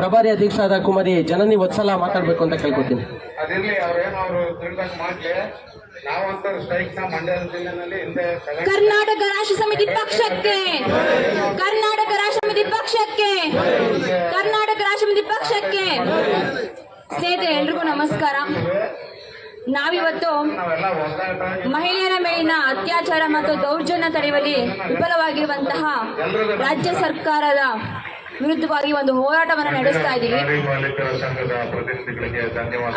ಪ್ರಭಾರಿ ಅಧ್ಯಕ್ಷರಾದ ಕುಮಾರಿ ಜನನಿ ವತ್ಸಲ ಮಾತಾಡ್ಬೇಕು ಅಂತ ಕೇಳ್ಕೊತೀನಿ. ಅದಿರ್ಲಿ ಅವ್ರೇನೋ ಅವರು ತಿಳಿದಾಗ ಮಾಡ್ಲಿ. ನಾವಂತೂ ಸ್ಟ್ರೈಕ್ನ ಮಂಡ್ಯ ಜಿಲ್ಲೆನಲ್ಲಿ ಹಿಂದೆ ಕರ್ನಾಟಕ ರಾಷ್ಟ್ರ ಸಮಿತಿ ಪಕ್ಷಕ್ಕೆ. ಕರ್ನಾಟಕ ರಾಷ್ಟ್ರ ಸಮಿತಿ ಪಕ್ಷಕ್ಕೆ. ಕರ್ನಾಟಕ ರಾಷ್ಟ್ರ ಸಮಿತಿ ಪಕ್ಷಕ್ಕೆ. ಸ್ನೇಹಿತರೆ ಎಲ್ರಿಗೂ ನಮಸ್ಕಾರ. ನಾವಿವತ್ತು ಮಹಿಳೆಯರ ಮೇಲಿನ ಅತ್ಯಾಚಾರ ಮತ್ತು ದೌರ್ಜನ್ಯ ತಡೆಯುವಲ್ಲಿ ವಿಫಲವಾಗಿರುವಂತಹ ರಾಜ್ಯ ಸರ್ಕಾರದ ವಿರುದ್ಧವಾಗಿ ಒಂದು ಹೋರಾಟವನ್ನು ನಡೆಸ್ತಾ ಇದ್ದೀವಿ.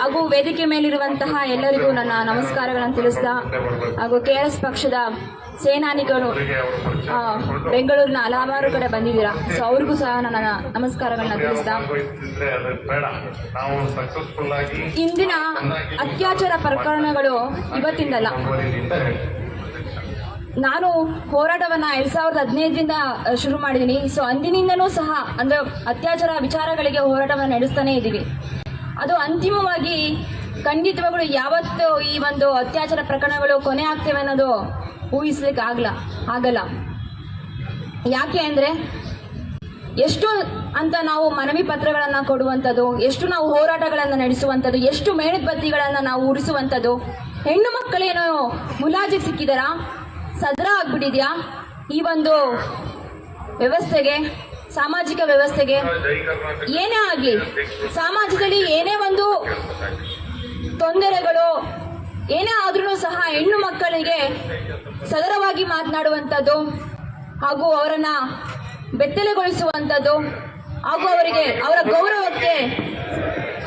ಹಾಗೂ ವೇದಿಕೆ ಮೇಲಿರುವಂತಹ ಎಲ್ಲರಿಗೂ ನನ್ನ ನಮಸ್ಕಾರಗಳನ್ನು ತಿಳಿಸ್ತಾ ಹಾಗೂ ಕೆ ಆರ್ ಎಸ್ ಪಕ್ಷದ ಸೇನಾನಿಗಳು ಬೆಂಗಳೂರಿನ ಹಲವಾರು ಕಡೆ ಬಂದಿದ್ದೀರಾ. ಸೊ ಅವ್ರಿಗೂ ಸಹ ನನ್ನ ನಮಸ್ಕಾರಗಳನ್ನ ತಿಳಿಸ್ತಾ. ಆಗಿ ಇಂದಿನ ಅತ್ಯಾಚಾರ ಪ್ರಕರಣಗಳು ಇವತ್ತಿಂದಲ್ಲ. ನಾನು ಹೋರಾಟವನ್ನ ಎರಡ್ ಸಾವಿರದ ಹದಿನೈದರಿಂದ ಶುರು ಮಾಡಿದ್ದೀನಿ ಸೊ ಅಂದಿನಿಂದನೂ ಸಹ, ಅಂದ್ರೆ ಅತ್ಯಾಚಾರ ವಿಚಾರಗಳಿಗೆ ಹೋರಾಟವನ್ನು ನಡೆಸ್ತಾನೆ ಇದ್ದೀವಿ. ಅದು ಅಂತಿಮವಾಗಿ ಖಂಡಿತವಾಗ್ಲೂ ಯಾವತ್ತು ಈ ಒಂದು ಅತ್ಯಾಚಾರ ಪ್ರಕರಣಗಳು ಕೊನೆ ಆಗ್ತೇವೆ ಅನ್ನೋದು ಊಹಿಸ್ಲಿಕ್ಕೆ ಆಗಲ್ಲ ಆಗಲ್ಲ. ಯಾಕೆ ಅಂದ್ರೆ, ಎಷ್ಟು ಅಂತ ನಾವು ಮನವಿ ಪತ್ರಗಳನ್ನು ಕೊಡುವಂಥದ್ದು, ಎಷ್ಟು ನಾವು ಹೋರಾಟಗಳನ್ನು ನಡೆಸುವಂಥದ್ದು, ಎಷ್ಟು ಮೇಣಬತ್ತಿಗಳನ್ನು ನಾವು ಉರಿಸುವಂಥದ್ದು, ಹೆಣ್ಣು ಮಕ್ಕಳೇನೋ ಮುಲಾಜಿ ಸಿಕ್ಕಿದಾರಾ? ಸದರ ಆಗ್ಬಿಟ್ಟಿದ್ಯಾ? ಈ ಒಂದು ವ್ಯವಸ್ಥೆಗೆ, ಸಾಮಾಜಿಕ ವ್ಯವಸ್ಥೆಗೆ? ಏನೇ ಆಗಲಿ, ಸಮಾಜದಲ್ಲಿ ಏನೇ ಒಂದು ತೊಂದರೆಗಳು, ಏನೇ ಆದ್ರೂ ಸಹ ಹೆಣ್ಣು ಮಕ್ಕಳಿಗೆ ಸದರವಾಗಿ ಮಾತನಾಡುವಂಥದ್ದು, ಹಾಗೂ ಅವರನ್ನ ಬೆತ್ತಲೆಗೊಳಿಸುವಂಥದ್ದು, ಹಾಗೂ ಅವರಿಗೆ ಅವರ ಗೌರವಕ್ಕೆ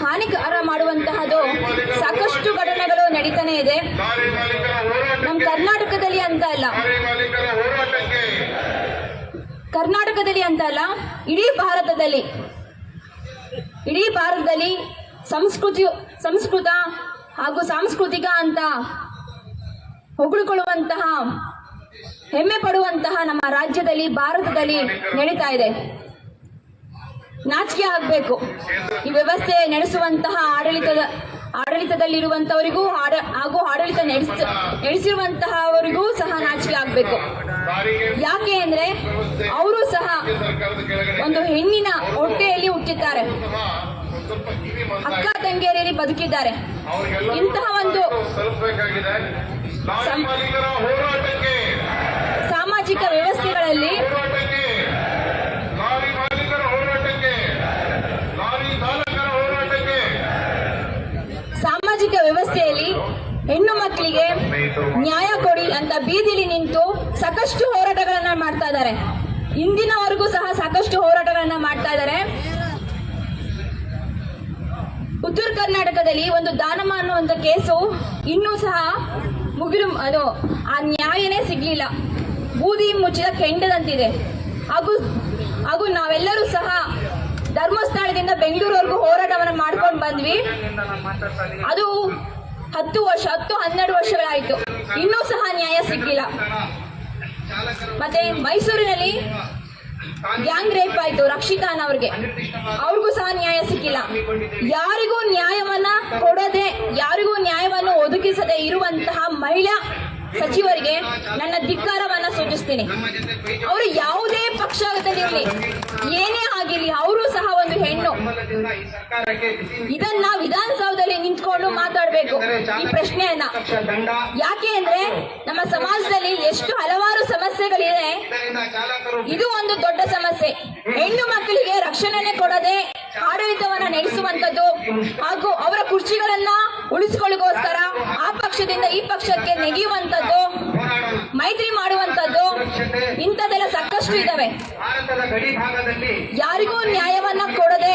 ಹಾನಿಕರ ಮಾಡುವಂತಹದ್ದು ಸಾಕಷ್ಟು ಘಟನೆಗಳು ನಡೀತಾನೆ ಇದೆ ನಾರಿ ಮಾಲೀಕರ ಹೋರಾಟ ನಮ್ಮ ಕರ್ನಾಟಕದಲ್ಲಿ ಅಂತ ಅಲ್ಲ ನಾರಿ ಮಾಲೀಕರ ಹೋರಾಟಕ್ಕೆ ಕರ್ನಾಟಕದಲ್ಲಿ ಅಂತಲ್ಲ, ಇಡೀ ಭಾರತದಲ್ಲಿ. ಇಡೀ ಭಾರತದಲ್ಲಿ ಸಂಸ್ಕೃತಿ, ಸಂಸ್ಕೃತ ಹಾಗೂ ಸಾಂಸ್ಕೃತಿಕ ಅಂತ ಹೊಗಳಿಕೊಳ್ಳುವಂತಹ, ಹೆಮ್ಮೆ ಪಡುವಂತಹ ನಮ್ಮ ರಾಜ್ಯದಲ್ಲಿ, ಭಾರತದಲ್ಲಿ ನಡೀತಾ ಇದೆ. ನಾಚಿಕೆ ಆಗಬೇಕು. ಈ ವ್ಯವಸ್ಥೆ ನಡೆಸುವಂತಹ ಆಡಳಿತದ, ಆಡಳಿತದಲ್ಲಿರುವಂತವರಿಗೂ, ಆಡ- ಹಾಗೂ ಆಡಳಿತ ನಡೆಸ, ನಡೆಸಿರುವಂತಹವರಿಗೂ ಸಹ ನಾಚಿಕೆ ಆಗಬೇಕು. ಯಾಕೆ ಅಂದ್ರೆ ಅವರು ಸಹ ಒಂದು ಹೆಣ್ಣಿನ ಹೊಟ್ಟೆಯಲ್ಲಿ ಹುಟ್ಟಿದ್ದಾರೆ. ಅಕ್ಕ ತಂಗಿಯರಲ್ಲಿ ಬದುಕಿದ್ದಾರೆ. ಇಂತಹ ಒಂದು ಸಾಮಾಜಿಕ ವ್ಯವಸ್ಥೆಗಳಲ್ಲಿ ಸಾಮಾಜಿಕ ವ್ಯವಸ್ಥೆಯಲ್ಲಿ ಹೆಣ್ಣು ಮಕ್ಕಳಿಗೆ ನ್ಯಾಯ ಕೊಡಿ ಅಂತ ಬೀದಿಲಿ ನಿಂತು ಸಾಕಷ್ಟು ಹೋರಾಟಗಳನ್ನ ಮಾಡ್ತಾ ಇದ್ದಾರೆ. ಇಂದಿನವರೆಗೂ ಸಹ ಸಾಕಷ್ಟು ಹೋರಾಟಗಳನ್ನ ಮಾಡ್ತಾ ಇದ್ದಾರೆ. ಉತ್ತರ ಕರ್ನಾಟಕದಲ್ಲಿ ಒಂದು ದಾನಮ ಅನ್ನುವಂಥ ಕೇಸು ಇನ್ನೂ ಸಹ ಮುಗಿಲು, ಅದು ಆ ನ್ಯಾಯನೇ ಸಿಗ್ಲಿಲ್ಲ. ಬೂದಿ ಮುಚ್ಚಿದ ಕೆಂಡದಂತಿದೆ. ಹಾಗೂ ಹಾಗೂ ನಾವೆಲ್ಲರೂ ಸಹ ಧರ್ಮಸ್ಥಳದಿಂದ ಬೆಂಗಳೂರವರೆಗೂ ಹೋರಾಟವನ್ನು ಮಾಡ್ಕೊಂಡು ಬಂದ್ವಿ. ಅದು ಹತ್ತು ವರ್ಷ, ಹತ್ತು ಹನ್ನೆರಡು ವರ್ಷಗಳಾಯಿತು. ಇನ್ನೂ ಸಹ ನ್ಯಾಯ ಸಿಗ್ಲಿಲ್ಲ. ಮತ್ತೆ ಮೈಸೂರಿನಲ್ಲಿ ಗ್ಯಾಂಗ್ ರೇಪ್ ಆಯ್ತು ರಕ್ಷಿತಾನ್ ಅವ್ರಿಗೆ. ಅವ್ರಿಗೂ ಸಹ ನ್ಯಾಯ ಸಿಕ್ಕಿಲ್ಲ. ಯಾರಿಗೂ ನ್ಯಾಯವನ್ನ ಕೊಡದೆ, ಯಾರಿಗೂ ನ್ಯಾಯವನ್ನು ಒದಗಿಸದೆ ಇರುವಂತಹ ಮಹಿಳಾ ಸಚಿವರಿಗೆ ನನ್ನ ಧಿಕ್ಕಾರವನ್ನ ಸೂಚಿಸ್ತೀನಿ. ಅವರು ಯಾವುದೇ ಪಕ್ಷದಲ್ಲಿರಲಿ ಏನೇ ಆಗಿರ್ಲಿ, ಅವರು ಸಹ ಒಂದು ಹೆಣ್ಣು. ಇದನ್ನ ವಿಧಾನಸೌಧದಲ್ಲಿ ನಿಂತ್ಕೊಂಡು ಮಾತಾಡಬೇಕು ಈ ಪ್ರಶ್ನೆಯನ್ನ. ಯಾಕೆ ಅಂದ್ರೆ ನಮ್ಮ ಸಮಾಜದಲ್ಲಿ ಎಷ್ಟು ಹಲವಾರು ಸಮಸ್ಯೆಗಳಿದೆ. ಇದು ಒಂದು ದೊಡ್ಡ ಸಮಸ್ಯೆ. ಹೆಣ್ಣು ಮಕ್ಕಳಿಗೆ ರಕ್ಷಣೆ ಕೊಡದೆ ಆಡಳಿತವನ್ನ ನಡೆಸುವಂತದ್ದು ಹಾಗೂ ಅವರ ಕುರ್ಚಿಗಳನ್ನ ಈ ಪಕ್ಷಕ್ಕೆ ನೆಗೆಯುವಂತದ್ದು ಮೈತ್ರಿ ಮಾಡುವಂತದ್ದು ಇಂಥದ್ದೆಲ್ಲ ಸಾಕಷ್ಟು ಇದ್ದಾವೆ ಯಾರಿಗೂ ನ್ಯಾಯವನ್ನ ಕೊಡದೆ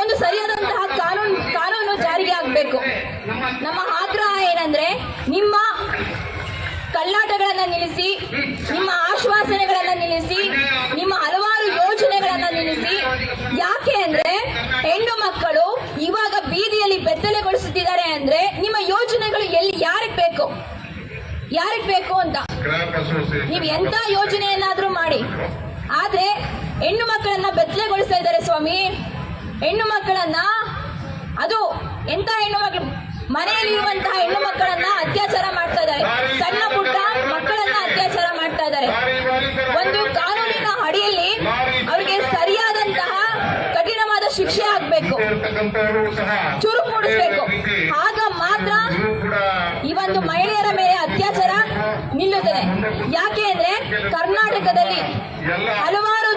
ಒಂದು ಸರಿಯಾದಂತಹ ಕಾನೂನು ಕಾನೂನು ಜಾರಿಗೆ ಆಗಬೇಕು. ನಮ್ಮ ಆಗ್ರಹ ಏನಂದ್ರೆ, ನಿಮ್ಮ ಕಳ್ಳಾಟಗಳನ್ನ ನಿಲ್ಲಿಸಿ, ನಿಮ್ಮ ಆಶ್ವಾಸನೆಗಳನ್ನ ನಿಲ್ಲಿಸಿ ನಿಮ್ಮ ಹಲವಾರು ಯೋಜನೆಗಳನ್ನ ನಿಲ್ಲಿಸಿ ಯಾಕೆ ಅಂದ್ರೆ ಹೆಣ್ಣು ಮಕ್ಕಳು ಇವಾಗ ಬೀದಿಯಲ್ಲಿ ಬೆತ್ತಲೆಗೊಳಿಸುತ್ತಿದ್ದಾರೆ ಅಂದ್ರೆ ನಿಮ್ಮ ಯೋಜನೆಗಳು ಎಲ್ಲಿ ಯಾರಿಗ್ ಬೇಕು? ಯಾರಿಗ್ ಬೇಕು ಅಂತ? ನೀವು ಎಂತ ಯೋಜನೆಯನ್ನಾದ್ರೂ ಮಾಡಿ. ಆದ್ರೆ ಹೆಣ್ಣು ಮಕ್ಕಳನ್ನ ಬೆತ್ತಲೆಗೊಳಿಸ್ತಾ ಇದ್ದಾರೆ ಸ್ವಾಮಿ. ಹೆಣ್ಣು ಮಕ್ಕಳನ್ನ, ಅದು ಎಂತ ಹೆಣ್ಣು ಮಕ್ಕಳು ಮನೆಯಲ್ಲಿರುವಂತಹ ಹೆಣ್ಣು ಮಕ್ಕಳನ್ನ ಅತ್ಯಾಚಾರ ಮಾಡ್ತಾ ಇದ್ದಾರೆ. ಸಣ್ಣ ಪುಟ್ಟ ಮಕ್ಕಳನ್ನ ಅತ್ಯಾಚಾರ ಮಾಡ್ತಾ ಇದ್ದಾರೆ. ಒಂದು ಕಾನೂನಿನ ಅಡಿಯಲ್ಲಿ ಅವರಿಗೆ ಸರಿಯಾದಂತಹ ಕಠಿಣವಾದ ಶಿಕ್ಷೆ ಆಗ್ಬೇಕು. ಚುರುಕು ಮೂಡಿಸ್ಬೇಕು ಅದೇ ರೀತಿ ಆಗ ಮಾತ್ರ ಇವರು ಕೂಡ ಈ ಒಂದು ಮಹಿಳೆಯರ ಮೇಲೆ ಅತ್ಯಾಚಾರ ನಿಲ್ಲುತ್ತದೆ ಯಾಕೆ ಅಂದ್ರೆ ಎಲ್ಲ ಹಲವಾರು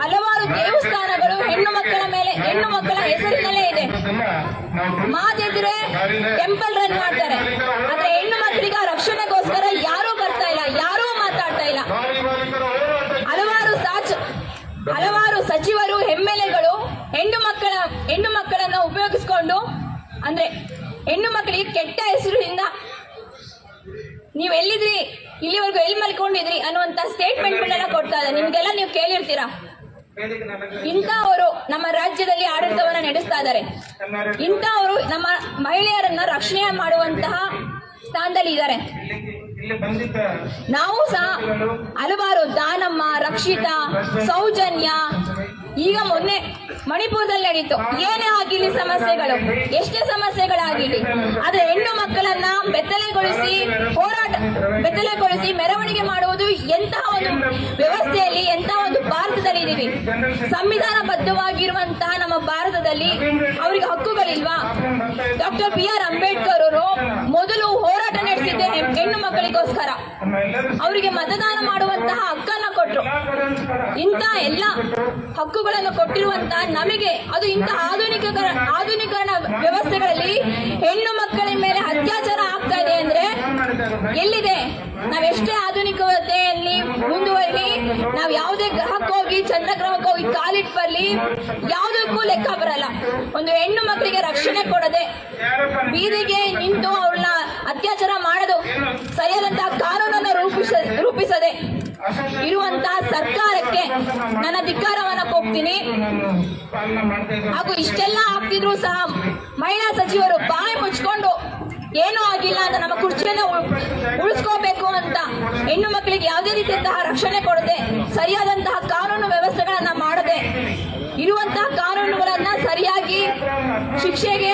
ಹಲವಾರು ದೇವಸ್ಥಾನಗಳು ಹೆಣ್ಣು ಮಕ್ಕಳ ಮೇಲೆ ಹೆಣ್ಣು ಮಕ್ಕಳ ಹೆಸರಿನಲ್ಲೇ ಇದೆ. ಮಾತೆದ್ರೆ ಟೆಂಪಲ್ ರನ್ ಮಾಡ್ತಾರೆ. ಆದ್ರೆ ಹೆಣ್ಣು ಮಕ್ಕಳಿಗೆ ರಕ್ಷಣೆಗೋಸ್ಕರ ಯಾರೂ ಬರ್ತಾ ಇಲ್ಲ ಯಾರೂ ಮಾತಾಡ್ತಾ ಇಲ್ಲ. ಹಲವಾರು ಸಾಚ ಹಲವಾರು ಸಚಿವರು ಎಮ್ಮೆಲ್ಎಗಳು ಹೆಣ್ಣು ಮಕ್ಕಳ ಹೆಣ್ಣು ಮಕ್ಕಳನ್ನ ಉಪಯೋಗಿಸ್ಕೊಂಡು ಅಂದ್ರೆ ಹೆಣ್ಣು ಮಕ್ಕಳಿಗೆ ಕೆಟ್ಟ ಹೆಸರಿನಿಂದ ನೀವ್ ಎಲ್ಲಿದ್ರಿ ಇಲ್ಲಿವರೆಗೂ ಎಲ್ಲಿ ಮಲ್ಕೊಂಡಿದ್ರಿ ಅನ್ನುವಂತ ಸ್ಟೇಟ್ಮೆಂಟ್ಗಳನ್ನ ಕೊಡ್ತಾ ಇದೆ ನಿಮ್ಗೆಲ್ಲ ನೀವು ಕೇಳಿರ್ತೀರಾ? ಇಂಥವರು ನಮ್ಮ ರಾಜ್ಯದಲ್ಲಿ ಆಡಳಿತವನ್ನ ನಡೆಸ್ತಾ ಇದ್ದಾರೆ. ಇಂಥವರು ನಮ್ಮ ಮಹಿಳೆಯರನ್ನ ರಕ್ಷಣೆ ಮಾಡುವಂತಹ ಸ್ಥಾನದಲ್ಲಿ ಇದ್ದಾರೆ. ನಾವು ಸಹ ಹಲವಾರು ದಾನಮ್ಮ ರಕ್ಷಿತಾ ಸೌಜನ್ಯ ಈಗ ಮೊನ್ನೆ ಮಣಿಪುರದಲ್ಲಿ ನಡೀತು. ಏನೇ ಆಗಿರ್ಲಿ ಸಮಸ್ಯೆಗಳು, ಎಷ್ಟೇ ಸಮಸ್ಯೆಗಳಾಗಿರ್ಲಿ ಆದ್ರೆ ಹೆಣ್ಣು ಮಕ್ಕಳನ್ನ ಬೆತ್ತಲೆಗೊಳಿಸಿ ಹೋರಾಟ, ಬೆತ್ತಲೆಗೊಳಿಸಿ ಮೆರವಣಿಗೆ ಮಾಡುವುದು ಎಂತಹ ಒಂದು ವ್ಯವಸ್ಥೆಯಲ್ಲಿ, ಎಂತಹ ಒಂದು ಭಾರತದಲ್ಲಿ ಇದೀವಿ. ಸಂವಿಧಾನಬದ್ಧವಾಗಿರುವಂತಹ ನಮ್ಮ ಭಾರತದಲ್ಲಿ ಅವರಿಗೆ ಹಕ್ಕುಗಳಿಲ್ವಾ? ಡಾಕ್ಟರ್ ಬಿ ಆರ್ ಅಂಬೇಡ್ಕರ್ ಅವರು ಅವರಿಗೆ ಮತದಾನ ಮಾಡುವಂತಹ ಹಕ್ಕನ್ನ ಕೊಟ್ಟರು ಇಂಥ ಎಲ್ಲ ಹಕ್ಕುಗಳನ್ನು ಕೊಟ್ಟಿರುವಂತಹ ನಮಗೆ ಅದು ಇಂಥ ಆಧುನಿಕ ಆಧುನೀಕರಣ ವ್ಯವಸ್ಥೆಗಳಲ್ಲಿ ಹೆಣ್ಣು ಮಕ್ಕಳ ಮೇಲೆ ಅತ್ಯಾಚಾರ ಆಗ್ತಾ ಇದೆ ಅಂದ್ರೆ ಎಲ್ಲಿದೆ? ನಾವೆಷ್ಟೇ ಆಧುನಿಕತೆಯಲ್ಲಿ ಮುಂದುವರಿ ನಾವ್ ಯಾವುದೇ ಗ್ರಹಕ್ಕೆ ಹೋಗಿ, ಚಂದ್ರಗ್ರಹಕ್ಕೆ ಹೋಗಿ ಕಾಲಿಟ್ ಬರ್ಲಿ, ಯಾವುದಕ್ಕೂ ಲೆಕ್ಕ ಬರಲ್ಲ. ಒಂದು ಹೆಣ್ಣು ಮಕ್ಕಳಿಗೆ ರಕ್ಷಣೆ ಕೊಡದೆ ಬೀದಿಗೆ ನಿಂತು ಅವಳನ್ನ ಅತ್ಯಾಚಾರ ಮಾಡೋದು ಸರಿಯಾದಂತಹ ಕಾನೂನನ್ನು ರೂಪಿಸ ರೂಪಿಸದೆ ಇರುವಂತಹ ಸರ್ಕಾರಕ್ಕೆ ನನ್ನ ಧಿಕ್ಕಾರವನ್ನ ಕೊಡ್ತೀನಿ ಹಾಗೂ ಇಷ್ಟೆಲ್ಲ ಆಗ್ತಿದ್ರು ಸಹ ಮಹಿಳಾ ಸಚಿವರು ಬಾಯಿ ಮುಚ್ಕೊಂಡು ಏನೂ ಆಗಿಲ್ಲ ಅಂತ ನಮ್ಮ ಕುರ್ಚಿಯನ್ನು ಉಳ್- ಉಳಿಸ್ಕೋಬೇಕು ಅಂತ ಹೆಣ್ಣು ಮಕ್ಕಳಿಗೆ ಯಾವುದೇ ರೀತಿಯಂತಹ ರಕ್ಷಣೆ ಕೊಡದೆ, ಸರಿಯಾದಂತಹ ಕಾನೂನು ವ್ಯವಸ್ಥೆಗಳನ್ನ ಮಾಡದೆ ಇರುವಂತಹ ಕಾನೂನುಗಳನ್ನ ಸರಿಯಾಗಿ ಶಿಕ್ಷೆಗೆ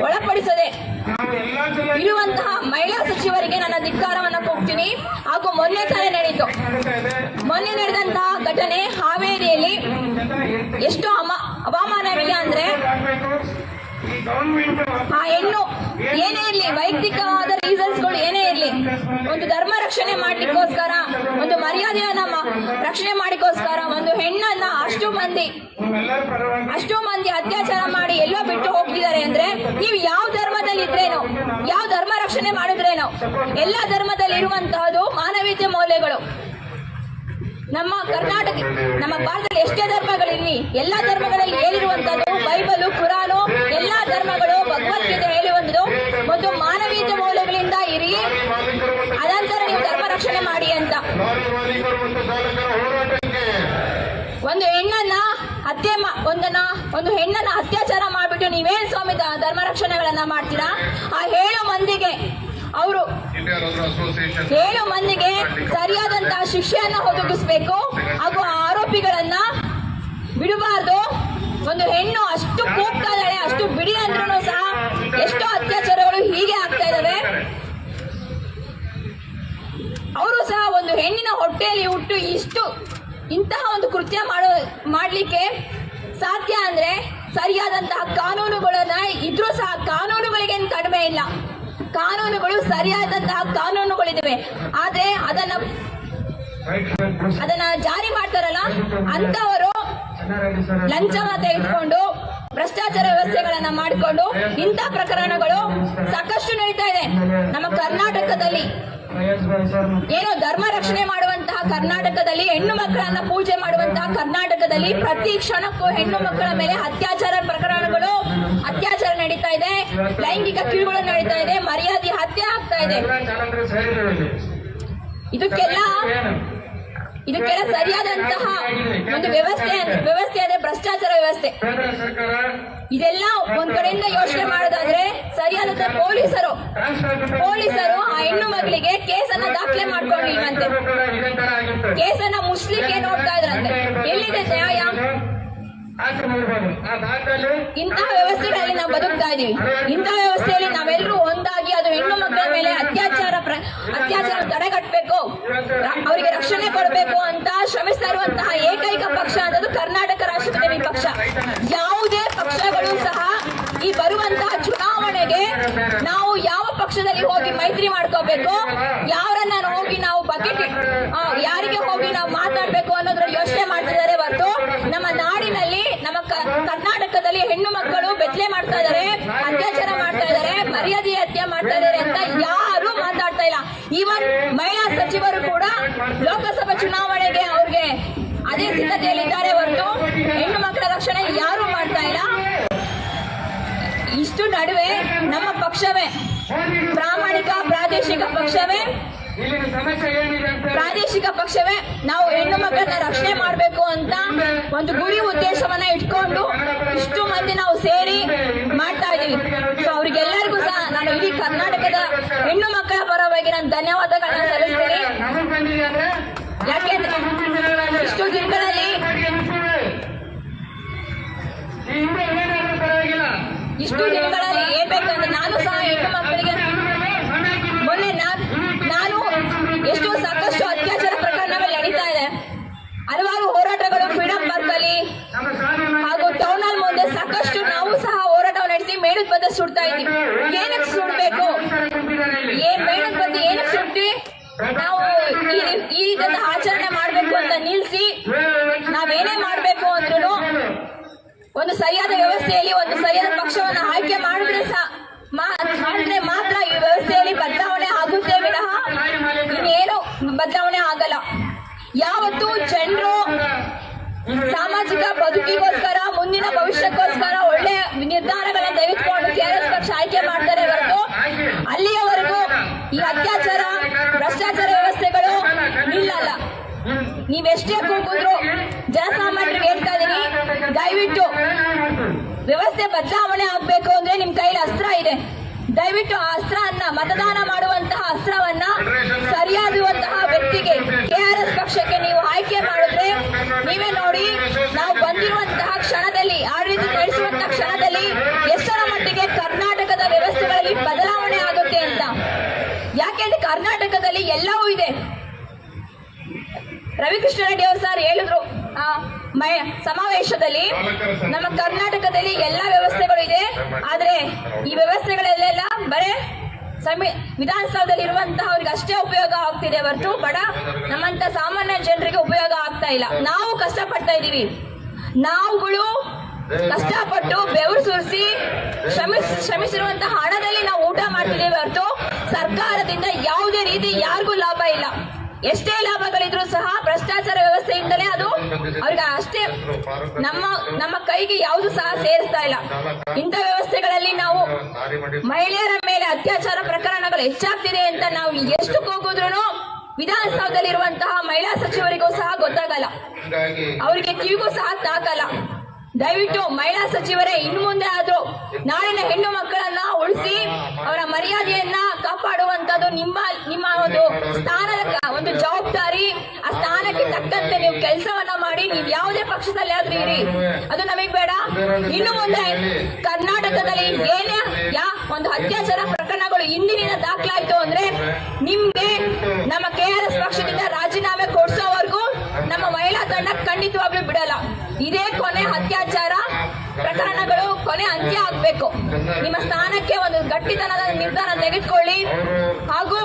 ಒಳಪಡಿಸದೆ ನಾವು ಎಲ್ಲಾ ಜಿಲ್ಲೆ ಇರುವಂತಹ ಮಹಿಳಾ ಸಚಿವರಿಗೆ ನನ್ನ ಧಿಕ್ಕಾರವನ್ನ ಕೊಡ್ತೀನಿ ಹಾಗೂ ಮೊನ್ನೆ ತಾನೇ ನಡೀತು. ಮೊನ್ನೆ ನಡೆದಂತಹ ಘಟನೆ ಹಾವೇರಿಯಲ್ಲಿ ಎಷ್ಟು ಅಮ ಅವಮಾನವಿಲ್ಲ ಅಂದ್ರೆ ಆ ಹೆಣ್ಣು ಏನೇ ಇರಲಿ, ವೈಯಕ್ತಿಕವಾದ ರೀಸನ್ಸ್ಗಳು ಏನೇ ಇರಲಿ, ಒಂದು ಧರ್ಮ ರಕ್ಷಣೆ ಮಾಡ್ಲಿಕ್ಕೋಸ್ಕರ, ಒಂದು ಮರ್ಯಾದೆಯನ್ನ ರಕ್ಷಣೆ ಮಾಡಿಕೋಸ್ಕರ ಒಂದು ಹೆಣ್ಣನ್ನ ಅಷ್ಟು ಮಂದಿ ಅಷ್ಟು ಮಂದಿ ಅತ್ಯಾಚಾರ ಮಾಡಿ ಎಲ್ಲೋ ಬಿಟ್ಟು ಹೋಗ್ತಿದ್ದಾರೆ ಅಂದ್ರೆ ನೀವು ಯಾವ ಧರ್ಮದಲ್ಲಿ ಇದ್ರೇನು ಯಾವ ಧರ್ಮ ರಕ್ಷಣೆ ಮಾಡಿದ್ರೇನು, ಎಲ್ಲಾ ಧರ್ಮದಲ್ಲಿ ಇರುವಂತಹದ್ದು ಮಾನವೀಯತೆ ಮೌಲ್ಯಗಳು. ನಮ್ಮ ಕರ್ನಾಟಕ, ನಮ್ಮ ಭಾರತದಲ್ಲಿ ಎಷ್ಟೇ ಧರ್ಮಗಳಿರಲಿ, ಎಲ್ಲಾ ಧರ್ಮಗಳಲ್ಲಿ ಹೇಳಿರುವಂತದ್ದು ಬೈಬಲು, ಕುರಾನು, ಎಲ್ಲಾ ಧರ್ಮಗಳು ಭಗವದ್ಗೀತೆ ಹೇಳುವಂಥದ್ದು ಒಂದು ಮಾನವೀಯತೆ ಮೌಲ್ಯಗಳಿಂದ ಇರಿ, ಅನಂತರ ನೀವು ಧರ್ಮ ರಕ್ಷಣೆ ಮಾಡಿ ಅಂತ. ಮತ್ತು ಒಂದು ಹೆಣ್ಣನ್ನ ಹತ್ಯೆ ಒಂದನ್ನ, ಒಂದು ಹೆಣ್ಣನ್ನ ಅತ್ಯಾಚಾರ ಮಾಡ್ಬಿಟ್ಟು ನೀವೇನ್ ಸ್ವಾಮಿ ಧರ್ಮ ರಕ್ಷಣೆಗಳನ್ನ ಮಾಡ್ತೀರಾ? ಆ ಏಳು ಮಂದಿಗೆ ಅವರು ಏಳು ಮಂದಿಗೆ ಸರಿಯಾದಂತಹ ಶಿಕ್ಷೆಯನ್ನ ಒದಗಿಸ್ಬೇಕು, ಹಾಗೂ ಆರೋಪಿಗಳನ್ನ ಬಿಡಬಾರ್ದು. ಒಂದು ಹೆಣ್ಣು ಅಷ್ಟು ಕೂಗ್ತಾ ಇದ್ದಾಳೆ, ಅಷ್ಟು ಬಿಡಿ ಅಂದ್ರೂ ಸಹ ಎಷ್ಟೋ ಅತ್ಯಾಚಾರಗಳು ಹೀಗೆ ಆಗ್ತಾ ಇದಾವೆ ಅವರು ಸಹ ಒಂದು ಹೆಣ್ಣಿನ ಹೊಟ್ಟೆಯಲ್ಲಿ ಹುಟ್ಟು ಇಷ್ಟು ಇಂತಹ ಒಂದು ಕೃತ್ಯ ಮಾಡೋ ಮಾಡ್ಲಿಕ್ಕೆ ಸಾಧ್ಯ ಅಂದ್ರೆ ಸರಿಯಾದಂತಹ ಕಾನೂನುಗಳನ್ನ ಇದ್ರೂ ಸಹ ಕಾನೂನುಗಳಿಗೇನು ಕಡಿಮೆ ಇಲ್ಲ. ಕಾನೂನುಗಳು ಸರಿಯಾದಂತಹ ಕಾನೂನುಗಳಿದಾವೆ. ಆದ್ರೆ ಅದನ್ನ ಅದನ್ನ ಜಾರಿ ಮಾಡ್ತಾರಲ್ಲ ಅಂತವರು ಲಂಚವನ್ನ ತೆಗೆದುಕೊಂಡು, ಭ್ರಷ್ಟಾಚಾರ ವ್ಯವಸ್ಥೆಗಳನ್ನ ಮಾಡಿಕೊಂಡು ಇಂಥ ಪ್ರಕರಣಗಳು ಸಾಕಷ್ಟು ನಡೀತಾ ಇದೆ. ನಮ್ಮ ಕರ್ನಾಟಕದಲ್ಲಿ. ಏನೋ ಧರ್ಮ ರಕ್ಷಣೆ ಮಾಡುವಂತಹ ಕರ್ನಾಟಕದಲ್ಲಿ ಹೆಣ್ಣು ಮಕ್ಕಳನ್ನ ಪೂಜೆ ಮಾಡುವಂತಹ ಕರ್ನಾಟಕದಲ್ಲಿ ಪ್ರತಿ ಕ್ಷಣಕ್ಕೂ ಹೆಣ್ಣು ಮಕ್ಕಳ ಮೇಲೆ ಅತ್ಯಾಚಾರ ಪ್ರಕರಣಗಳು, ಅತ್ಯಾಚಾರ ನಡೀತಾ ಇದೆ. ಲೈಂಗಿಕ ಕಿರುಗಳು ನಡೀತಾ ಇದೆ. ಮರ್ಯಾದೆ ಹತ್ಯೆ ಆಗ್ತಾ ಇದೆ. ಇದಕ್ಕೆಲ್ಲ ಇದಕ್ಕೆಲ್ಲ ಸರಿಯಾದಂತಹ ಒಂದು ವ್ಯವಸ್ಥೆ ವ್ಯವಸ್ಥೆ ಅಂದ್ರೆ ಭ್ರಷ್ಟಾಚಾರ ವ್ಯವಸ್ಥೆ. ಇದೆಲ್ಲ ಒಂದ್ ಕಡೆಯಿಂದ ಯೋಚನೆ ಮಾಡೋದಾದ್ರೆ ಸರಿಯಾದ ಪೊಲೀಸರು. ಪೊಲೀಸರು ಆ ಹೆಣ್ಣು ಮಗಳಿಗೆ ಕೇಸನ್ನ ದಾಖಲೆ ಮಾಡ್ಕೊಂಡಿಲ್ವಂತೆ ಕೇಸನ್ನ ಮುಸ್ಲಿಕ್ಕೆ ನೋಡ್ತಾ ಇದ್ರಂತೆ. ಎಲ್ಲಿದೆ ನ್ಯಾಯ? ಇಂತಹ ವ್ಯವಸ್ಥೆಗಳಲ್ಲಿ ನಾವು ಬದುಕ್ತಾ ಇದೀವಿ ಇಂತಹ ವ್ಯವಸ್ಥೆಯಲ್ಲಿ ನಾವೆಲ್ಲರೂ ಒಂದಾಗಿ ಅದು ಹೆಣ್ಣು ಮಕ್ಕಳ ಮೇಲೆ ಅತ್ಯಾಚಾರ ಅತ್ಯಾಚಾರ ತಡೆಗಟ್ಟಬೇಕು ಅವರಿಗೆ ರಕ್ಷಣೆ ಕೊಡಬೇಕು ಅಂತ ಶ್ರಮಿಸ್ತಾ ಇರುವಂತಹ ಏಕೈಕ ಪಕ್ಷ ಅನ್ನೋದು ಕರ್ನಾಟಕ ರಾಷ್ಟ್ರಪತಿ ಪಕ್ಷ ಯಾವುದೇ ಪಕ್ಷಗಳು ಸಹ ಈ ಬರುವಂತಹ ಚುನಾವಣೆಗೆ ನಾವು ಯಾವ ಪಕ್ಷದಲ್ಲಿ ಹೋಗಿ ಮೈತ್ರಿ ಮಾಡ್ಕೋಬೇಕು? ಯಾರನ್ನ ಹೋಗಿ ನಾವು ಬಕೆಟ್ ಯಾರಿಗೆ ಹೋಗಿ ನಾವು ಮಾತಾಡ್ಬೇಕು ಅನ್ನೋದ್ರ ಯೋಚನೆ ಮಾಡ್ತಿದ್ದಾರೆ ಹೊರತು ನಮ್ಮ ನಾಡಿನಲ್ಲಿ, ನಮ್ಮ ಕರ್ನಾಟಕದಲ್ಲಿ ಹೆಣ್ಣು ಮಕ್ಕಳು ಬೆತ್ತಲೆ ಮಾಡ್ತಾ ಇದ್ದಾರೆ, ಅತ್ಯಾಚಾರ ಮಾಡ್ತಾ ಇದ್ದಾರೆ, ಮರ್ಯಾದೆ ಹತ್ಯೆ ಮಾಡ್ತಾ ಇದ್ದಾರೆ ಅಂತ ಯಾರು ಮಾತಾಡ್ತಾ ಇಲ್ಲ. ಈವನ್ ಮಹಿಳಾ ಸಚಿವರು ಕೂಡ ಲೋಕಸಭಾ ಚುನಾವಣೆಗೆ ಅವ್ರಿಗೆ ಅದೇ ಸಿದ್ಧತೆಯಲ್ಲಿದ್ದಾರೆ ಹೊರತು ಹೆಣ್ಣು ಮಕ್ಕಳ ರಕ್ಷಣೆ ಯಾರು ಮಾಡ್ತಾ ಇಲ್ಲ. ಇಷ್ಟು ನಡುವೆ ನಮ್ಮ ಪಕ್ಷವೇ ಪ್ರಾದೇಶಿಕ ಪಕ್ಷವೇ? ಪ್ರಾದೇಶಿಕ ಪಕ್ಷವೇ ನಾವು ಹೆಣ್ಣು ಮಕ್ಕಳನ್ನ ರಕ್ಷಣೆ ಮಾಡಬೇಕು ಅಂತ ಒಂದು ಗುರಿ ಉದ್ದೇಶವನ್ನ ಇಟ್ಕೊಂಡು ಇಷ್ಟು ಮಂದಿ ನಾವು ಸೇರಿ ಮಾಡ್ತಾ ಇದೀವಿ. ಸೊ ಅವ್ರಿಗೆಲ್ಲರಿಗೂ ಸಹ ನಾನು ಇಡೀ ಕರ್ನಾಟಕದ ಹೆಣ್ಣು ಮಕ್ಕಳ ಪರವಾಗಿ ನಾನು ಧನ್ಯವಾದಗಳನ್ನ ಸಲ್ಲಿಸ್ತೀನಿ. ಯಾಕೆಂದ್ರೆ ಇಷ್ಟು ದಿನಗಳಲ್ಲಿ ಇಷ್ಟು ದಿನಗಳಲ್ಲಿ ಏನ್ ಬೇಕಂದ್ರೆ ನಾನು ಸಹ ಹೆಣ್ಣು ಮಕ್ಕಳಿಗೆ ಮೊನ್ನೆ ನಾನ್ ನಾನು ಎಷ್ಟು ಸಾಕಷ್ಟು ಅತ್ಯಾಚಾರ ಪ್ರಕರಣಗಳು ನಡೀತಾ ಇದೆ ಹಲವಾರು ಹೋರಾಟಗಳು ಫ್ರೀಡಂ ಪಾರ್ಕ್ ಅಲ್ಲಿ ನಮ್ಮ ಸಾಧನೆ ಹಾಗೂ ಟೌನ್ ಹಾಲ್ ಮುಂದೆ ಸಾಕಷ್ಟು ನಾವು ಸಹ ಹೋರಾಟವನ್ನು ನಡೆಸಿ ಮೇಣದ ಬದ್ದ ಸುಡ್ತಾ ಇದ್ದೀವಿ ಏನಕ್ಕೆ ಸುಡ್ಬೇಕು? ಏನ್ ಮೇಡಮ್ ಬಂದು ಏನಕ್ಕೆ ಸುಟ್ಟಿ? ನಾವು ಈ- ಈ ಇದನ್ನ ಆಚರಣೆ ಮಾಡ್ಬೇಕು ಅಂತ ನಿಲ್ಸಿ, ನಾವೇನೇ ಮಾಡ್ಬೇಕು ಅಂದ್ರೂ ಒಂದು ಸರಿಯಾದ ವ್ಯವಸ್ಥೆಯಲ್ಲಿ, ಒಂದು ಸರಿಯಾದ ಪಕ್ಷವನ್ನು ಆಯ್ಕೆ ಮಾಡಿದ್ರೆ ಮಾಡಿದ್ರೆ ಮಾತ್ರ ಈ ವ್ಯವಸ್ಥೆಯಲ್ಲಿ ಬದಲಾವಣೆ ಆಗುತ್ತೆ ವಿನಃ ಇನ್ನೇನು ಬದಲಾವಣೆ ಆಗಲ್ಲ. ಯಾವತ್ತು ಜನರು ಸಾಮಾಜಿಕ ಬದುಕಿಗೋಸ್ಕರ, ಮುಂದಿನ ಭವಿಷ್ಯಕ್ಕೋಸ್ಕರ ನಿರ್ಧಾರಗಳನ್ನ ಆರ್ ಎಸ್ ಪಕ್ಷ ಆಯ್ಕೆ ಮಾಡ್ತಾರೆ ಹೊರತು ಅಲ್ಲಿಯವರೆಗೂ ಈ ಅತ್ಯಾಚಾರ, ಭ್ರಷ್ಟಾಚಾರ ವ್ಯವಸ್ಥೆಗಳು ನಿಲ್ಲಲ್ಲ ನೀವೆಷ್ಟೇ ಕೂಗಿದ್ರು ಜನಸಾಮಾನ್ಯರಿಗೆ ಹೇಳ್ತಾ ಇದೀನಿ, ದಯವಿಟ್ಟು ವ್ಯವಸ್ಥೆ ಬದಲಾವಣೆ ಆಗ್ಬೇಕು ಅಂದ್ರೆ ನಿಮ್ ಕೈಲಿ ಅಸ್ತ್ರ ಇದೆ. ದಯವಿಟ್ಟು ಆ ಅಸ್ತ್ರವನ್ನ ಮತದಾನ ಮಾಡುವಂತಹ ಅಸ್ತ್ರವನ್ನ ಸರಿಯಾಗಿರುವಂತಹ ವ್ಯಕ್ತಿಗೆ ಕೆಆರ್ಎಸ್ ಪಕ್ಷಕ್ಕೆ ನೀವು ಆಯ್ಕೆ ಮಾಡಿದ್ರೆ ನೀವೇ ನೋಡಿ, ನಾವು ಬಂದಿರುವಂತಹ ಕ್ಷಣದಲ್ಲಿ ಆಡಳಿತ ನಡೆಸುವಂತಹ ಕ್ಷಣದಲ್ಲಿ ಎಷ್ಟರ ಮಟ್ಟಿಗೆ ಕರ್ನಾಟಕದ ವ್ಯವಸ್ಥೆಗಳಲ್ಲಿ ಬದಲಾವಣೆ ಆಗುತ್ತೆ ಅಂತ ಯಾಕೆಂದ್ರೆ ಕರ್ನಾಟಕದಲ್ಲಿ ಎಲ್ಲವೂ ಇದೆ. ರವಿಕೃಷ್ಣ ರೆಡ್ಡಿ ಅವರು ಸರ್ ಹೇಳಿದ್ರು ಸಮಾವೇಶದಲ್ಲಿ ನಮ್ಮ ಕರ್ನಾಟಕದಲ್ಲಿ ಎಲ್ಲ ವ್ಯವಸ್ಥೆಗಳು ಇದೆ. ಆದ್ರೆ ಈ ವ್ಯವಸ್ಥೆಗಳಲ್ಲೆಲ್ಲ ಬರೇ ಸಮಿ ವಿಧಾನಸೌಧದಲ್ಲಿ ಇರುವಂತಹ ಅವ್ರಿಗೆ ಅಷ್ಟೇ ಉಪಯೋಗ ಆಗ್ತಿದೆ ಹೊರತು ಬಡ ನಮ್ಮಂತ ಸಾಮಾನ್ಯ ಜನರಿಗೆ ಉಪಯೋಗ ಆಗ್ತಾ ಇಲ್ಲ. ನಾವು ಕಷ್ಟಪಡ್ತಾ ಇದೀವಿ ನಾವುಗಳು ಕಷ್ಟಪಟ್ಟು ಬೆವರು ಸುರಿಸಿ ಶ್ರಮಿಸ್, ಶ್ರಮಿಸಿರುವಂತಹ ಹಣದಲ್ಲಿ ನಾವು ಊಟ ಮಾಡ್ತಿದ್ದೇವೆ ಹೊರತು ಸರ್ಕಾರದಿಂದ ಯಾವುದೇ ರೀತಿ ಯಾರಿಗೂ ಲಾಭ ಇಲ್ಲ. ಎಷ್ಟೇ ಲಾಭಗಳಿದ್ರು ಸಹ ಭ್ರಷ್ಟಾಚಾರ ವ್ಯವಸ್ಥೆಯಿಂದಲೇ ಅದು ಅವ್ರಿಗೆ ಅಷ್ಟೇ ನಮ್ಮ ನಮ್ಮ ಕೈಗೆ ಯಾವುದು ಸಹ ಸೇರಿಸ್ತಾ ಇಲ್ಲ. ಇಂಥ ವ್ಯವಸ್ಥೆಗಳಲ್ಲಿ ನಾವು ಮಹಿಳೆಯರ ಮೇಲೆ ಅತ್ಯಾಚಾರ ಪ್ರಕರಣಗಳು ಹೆಚ್ಚಾಗ್ತಿದೆ ಅಂತ ನಾವು ಎಷ್ಟು ಕೂಗಿದ್ರು ವಿಧಾನಸೌಧದಲ್ಲಿರುವಂತಹ ಮಹಿಳಾ ಸಚಿವರಿಗೂ ಸಹ ಗೊತ್ತಾಗಲ್ಲ. ಅವರಿಗೆ ಕಿವಿಗೂ ಸಹ ತಾಕಲ್ಲ. ದಯವಿಟ್ಟು ಮಹಿಳಾ ಸಚಿವರೇ, ಇನ್ನು ಮುಂದೆ ಆದ್ರೂ ನಾಳಿನ ಹೆಣ್ಣು ಮಕ್ಕಳನ್ನ ಉಳಿಸಿ ಅವರ ಮರ್ಯಾದೆಯನ್ನ ಕಾಪಾಡುವಂತದ್ದು ನಿಮ್ಮ ನಿಮ್ಮ ಒಂದು ಸ್ಥಾನದ ಒಂದು ಜವಾಬ್ದಾರಿ. ಆ ಸ್ಥಾನಕ್ಕೆ ತಕ್ಕಂತೆ ನೀವು ಕೆಲಸವನ್ನ ಮಾಡಿ, ನೀವು ಯಾವುದೇ ಪಕ್ಷದಲ್ಲಿ ಆದ್ರೂ ಇರಿ. ಅದು ನಮಗ್ ಬೇಡ. ಇನ್ನು ಮುಂದೆ ಕರ್ನಾಟಕದಲ್ಲಿ ಏನೇ ಯಾ, ಒಂದು ಅತ್ಯಾಚಾರ ಪ್ರಕರಣಗಳು ಇಂದಿನಿಂದ ದಾಖಲಾಯ್ತು ಅಂದ್ರೆ ನಿಮ್ಗೆ ನಮ್ಮ ಕೆ ಆರ್ ಎಸ್ ಪಕ್ಷದಿಂದ ರಾಜೀನಾಮೆ ಕೊಡ್ಸೋವರೆಗೂ ತಂಡ ಖಂಡಿತವಾಗ್ಲೂ ಬಿಡಲ್ಲ. ಇದೇ ಕೊನೆ ಅತ್ಯಾಚಾರ, ಪ್ರಕರಣಗಳು ಕೊನೆ ಅಂತ್ಯ ಆಗ್ಬೇಕು. ನಿಮ್ಮ ಸ್ಥಾನಕ್ಕೆ ಒಂದು ಗಟ್ಟಿತನದ ನಿರ್ಧಾರ ತೆಗೆದುಕೊಳ್ಳಿ. ಹಾಗೂ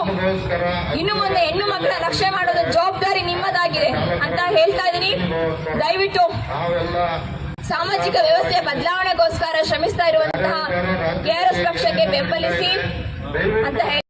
ಇನ್ನು ಮುಂದೆ ಹೆಣ್ಣು ಮಕ್ಕಳ ರಕ್ಷಣೆ ಮಾಡೋದು ಜವಾಬ್ದಾರಿ ನಿಮ್ಮದಾಗಿದೆ ಅಂತ ಹೇಳ್ತಾ ಇದೀನಿ ದಯವಿಟ್ಟು ಸಾಮಾಜಿಕ ವ್ಯವಸ್ಥೆಯ ಬದಲಾವಣೆಗೋಸ್ಕರ ಶ್ರಮಿಸ್ತಾ ಇರುವಂತಹ ಕೆಆರ್ಎಸ್ ಪಕ್ಷಕ್ಕೆ ಬೆಂಬಲಿಸಿ ಅಂತ ಹೇಳಿ